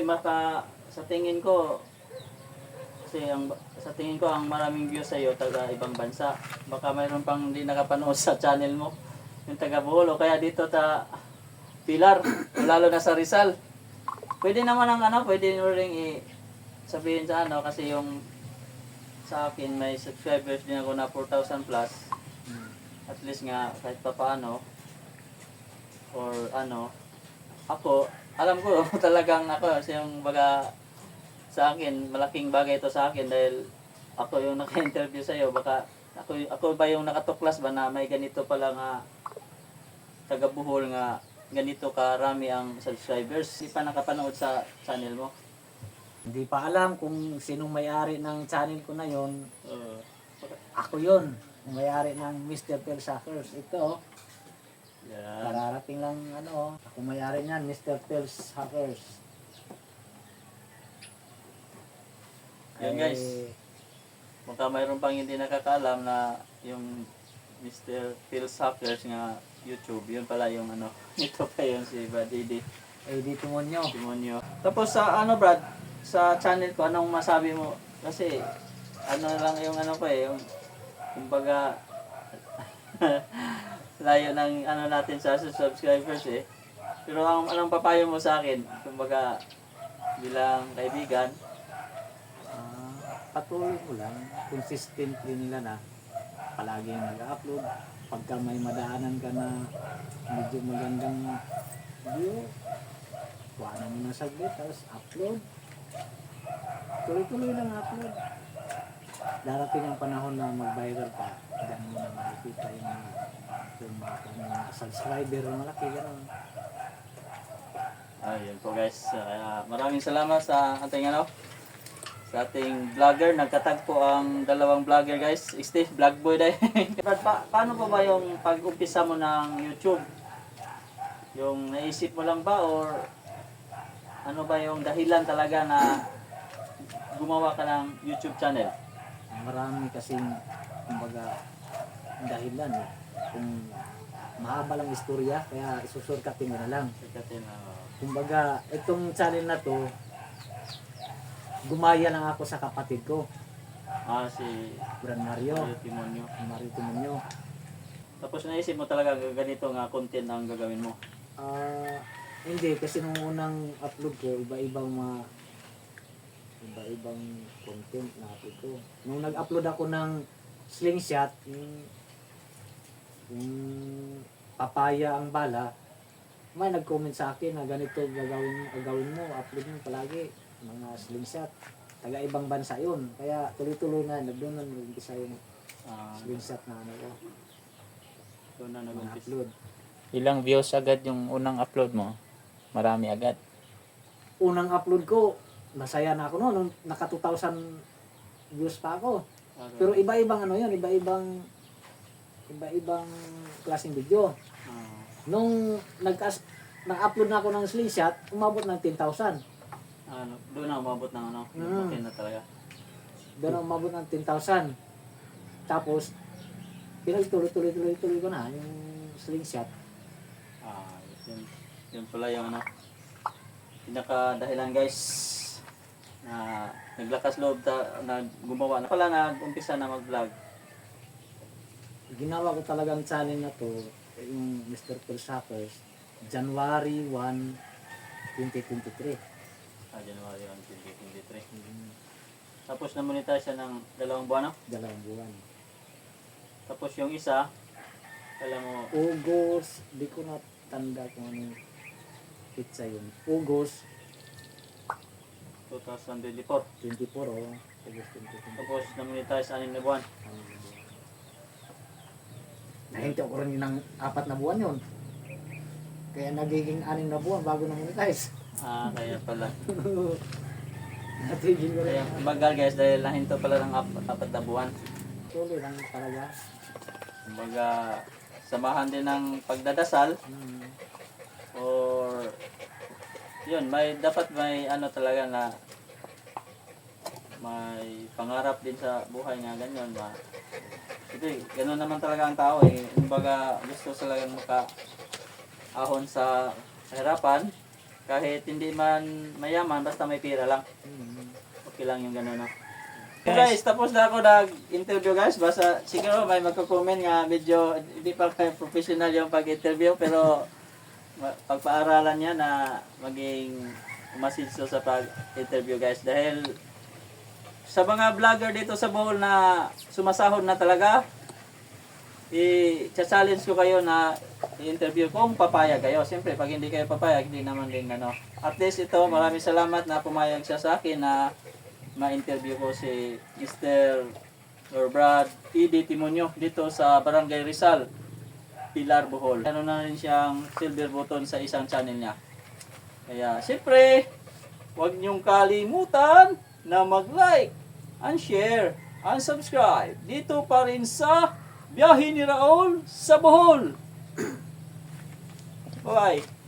maka sa tingin ko kasi ang sa tingin ko ang maraming views sa iyo taga ibang bansa. Baka mayroon pang hindi nakapanood sa channel mo yung taga Bohol kaya dito ta Pilar, lalo na sa Rizal. Pwede naman ang ano, pwede nyo ring i sabihin sa ano kasi yung sa akin may subscribers din ako na 4,000 plus. At least nga kahit pa paano or ano ako alam ko talagang ako kasi yung baga sa akin malaking bagay ito sa akin dahil ako yung naka-interview sa iyo baka ako ako ba yung nakatuklas ba na may ganito pala nga taga Bohol nga ganito karami ang subscribers hindi pa nakapanood sa channel mo Hindi pa alam kung sinong may-ari ng channel ko na yon. uh, Ako yon may-ari ng Mr. Pel Suckers. Ito, yan kararating lang ano. Ako may-ari niyan, Mr. Pel Suckers. Yan, guys. Eh, baka mayroon pang hindi nakakaalam na yung Mr. Phil Suckers nga YouTube yun pala yung ano ito pa yun si Brad Didi eh, dito mo nyo. Demonyo. Tapos sa ano Brad, sa channel ko, anong masabi mo? Kasi ano lang yung ano ko eh, yung kumbaga layo ng ano natin sa subscribers eh. Pero ang anong papayo mo sa akin, kumbaga bilang kaibigan, Ah, patuloy mo lang. Consistently nila na palaging nag-upload. Pagka may madaanan ka na medyo magandang view, kuha mo na saglit, tapos upload. Tuloy-tuloy lang upload. Darating ang panahon na mag-viral ka, diyan mo na makikita yung mga, yung mga, subscriber malaki, gano'n. Ayun po guys. Kaya maraming salamat sa ating ano sa ating vlogger. Nagkatag po ang dalawang vlogger guys. Steve Vlogboy dahil. Brad, pa, paano po ba yung pag-umpisa mo ng YouTube? Yung naisip mo lang ba or ano ba yung dahilan talaga na gumawa ka ng YouTube channel? marami kasing kumbaga dahilan eh. Kung mahaba lang istorya, kaya isusurkatin mo na lang. Sikatin uh, Kumbaga, itong channel na to, gumaya lang ako sa kapatid ko, ah, si Bran Mario, Mario Timonyo. Mario Timonyo. Tapos naisip mo talaga ganito nga content ang gagawin mo. Ah, hindi, kasi nung unang upload ko, iba-ibang mga iba-ibang content na upload ko. Nung nag-upload ako ng slingshot, yung, yung papaya ang bala, may nag-comment sa akin na ganito gagawin, gagawin mo, upload mo palagi, mga slingshot. Taga ibang bansa yun. Kaya tuloy-tuloy na, nagdoon na nag-umpisa yung Ah, slingshot na ano ko, doon na mga nag-umpisa. upload. Ilang views agad yung unang upload mo? Marami agad. unang upload ko, masaya na ako noon, nung naka 2,000 views pa ako. Pero iba-ibang ano yun, iba-ibang iba-ibang klaseng video. Ah, Nung nagkas nag-upload na ako ng slingshot, umabot ng 10,000. ano, doon na umabot ng ano, Mm. lumaki na talaga. Doon ako umabot ng 10,000. Tapos, pinagtuloy-tuloy-tuloy-tuloy ko na yung slingshot. Ah, yun, yun pala yung ano, pinaka dahilan guys na naglakas loob ta, na gumawa na pala nag-umpisa na mag-vlog. Ginawa ko talagang channel na to, yung Mr. Phil Suckers, January 1, 2023. Ah, January 1, 2023. Tapos na-monetize siya ng dalawang buwan, no? Dalawang buwan. Tapos yung isa, alam mo, August, di ko na tanda kung anong pizza yun. August 2024. 24 oh. August 2024. Tapos na-monetize anim na buwan. Nahinto ko rin ng apat na buwan yun. Kaya nagiging anim na buwan bago na monetize. Ah, kaya pala. Natigil ko rin. Kaya bagal guys dahil nahinto pala ng ap- apat na buwan. Tuloy lang talaga. Kumbaga, samahan din ng pagdadasal Hmm. or yun, may dapat may ano talaga na may pangarap din sa buhay nga ganyan ma. Kasi ganoon naman talaga ang tao eh. Kumbaga gusto talaga maka ahon sa hirapan Kahit hindi man mayaman, basta may pira lang. Mm. Okay lang yung gano'n, no? So guys, tapos na ako nag-interview guys. Basta siguro may magko-comment nga medyo hindi pa kayo professional yung pag-interview pero pagpaaralan niya na maging umasinso sa pag-interview guys. Dahil sa mga vlogger dito sa Bohol na sumasahod na talaga, i-challenge ko kayo na i-interview kung papayag kayo. Siyempre, pag hindi kayo papayag, hindi naman din ano. At least ito, maraming salamat na pumayag siya sa akin na ma-interview ko si Mr. or Brad E.D. Timonyo dito sa Barangay Rizal, Pilar, Bohol. Ano na rin siyang silver button sa isang channel niya. Kaya, siyempre, huwag niyong kalimutan na mag-like, and share, and subscribe dito pa rin sa Biyahe ni Raul sa Bohol. Bye-bye.